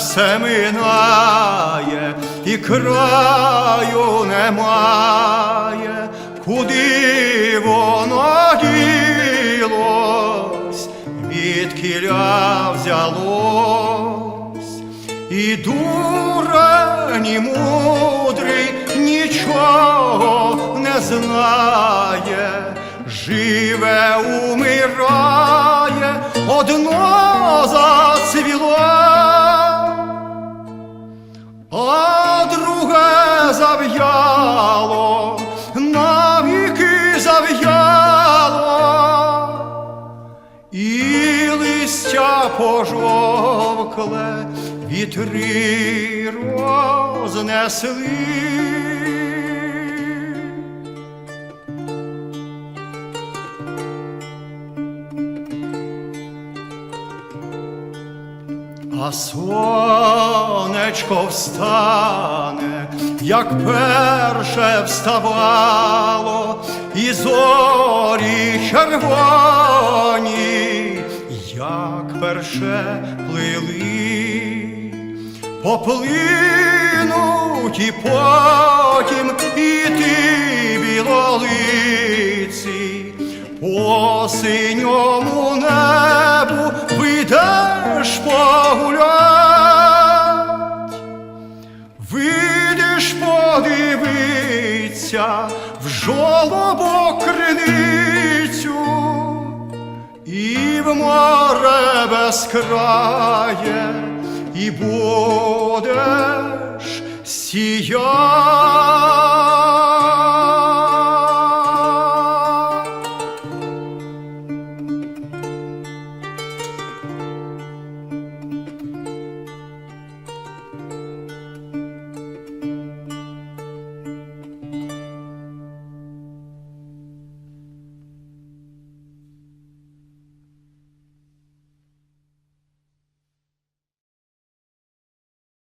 все минає, і краю немає, куди воно ділось, від кіля взялось, і дурень, і мудрий нічого не знає, живе, умирає, зав'яло, навіки зав'яло, і листя пожовкле вітри рознесли. А сонечко встане, як перше вставало, і зорі червоні, як перше плили, поплинуть і потім і ти білолиці, по синьому подивиться в жолобо криницю і в море безкрає, і будеш сіяти.